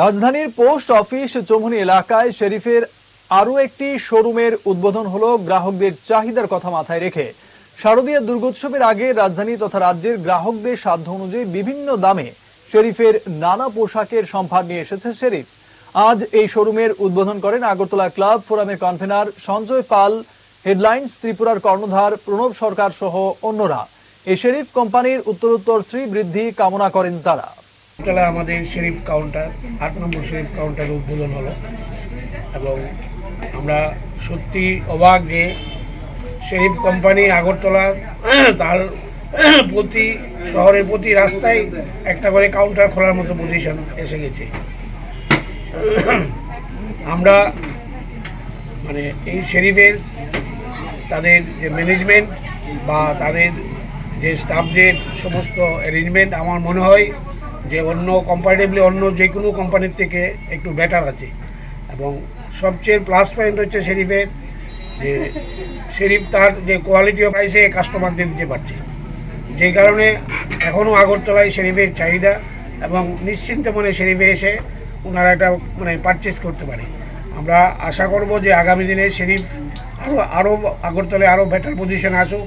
রাজধানীর post office Chowmuhani এলাকায় শেরিফের আরও একটি শোরুমের উদ্বোধন হল গ্রাহকদের চাহিদার কথা মাথায় রেখে। শারদীয় দুর্গোৎসবের আগে রাজধানী তথা রাজ্যের গ্রাহকদের সাধ্য অনুযায়ী বিভিন্ন দামে শেরিফের নানা পোশাকের সম্ভার নিয়ে এসেছে শেরিফ। আজ এই শোরুমের উদ্বোধন করেন আগরতলা ক্লাব ফোরামের কনভেনার সঞ্জয় পাল, হেডলাইন্স ত্রিপুরার কর্ণধার প্রণব সরকার সহ অন্যরা। এই শেরিফ কোম্পানির উত্তরোত্তর শ্রী বৃদ্ধি কামনা করেন তারা। তলা আমাদের শেরিফ কাউন্টার আট নম্বর শেরিফ কাউন্টার উদ্বোধন হলো। এবং আমরা সত্যি অবাক যে শেরিফ কোম্পানি আগরতলার তার প্রতি, শহরের প্রতি রাস্তায় একটা করে কাউন্টার খোলার মতো পজিশন এসে গেছে। আমরা মানে এই শেরিফের তাদের যে ম্যানেজমেন্ট বা তাদের যে স্টাফদের সমস্ত অ্যারেঞ্জমেন্ট আমার মনে হয় যে অন্য কম্পারেটিভলি অন্য যে কোনো কোম্পানির থেকে একটু বেটার আছে। এবং সবচেয়ে প্লাস পয়েন্ট হচ্ছে শেরিফের যে শেরিফ তার যে কোয়ালিটি অফ প্রাইসে কাস্টমারদের দিতে পারছে। যে কারণে এখনও আগরতলায় শেরিফের চাহিদা এবং নিশ্চিন্তে মনে শেরিফে এসে ওনারা একটা মানে পারচেস করতে পারে। আমরা আশা করব যে আগামী দিনে শেরিফ আরও আরও আগরতলায় আরও বেটার পজিশনে আসুক।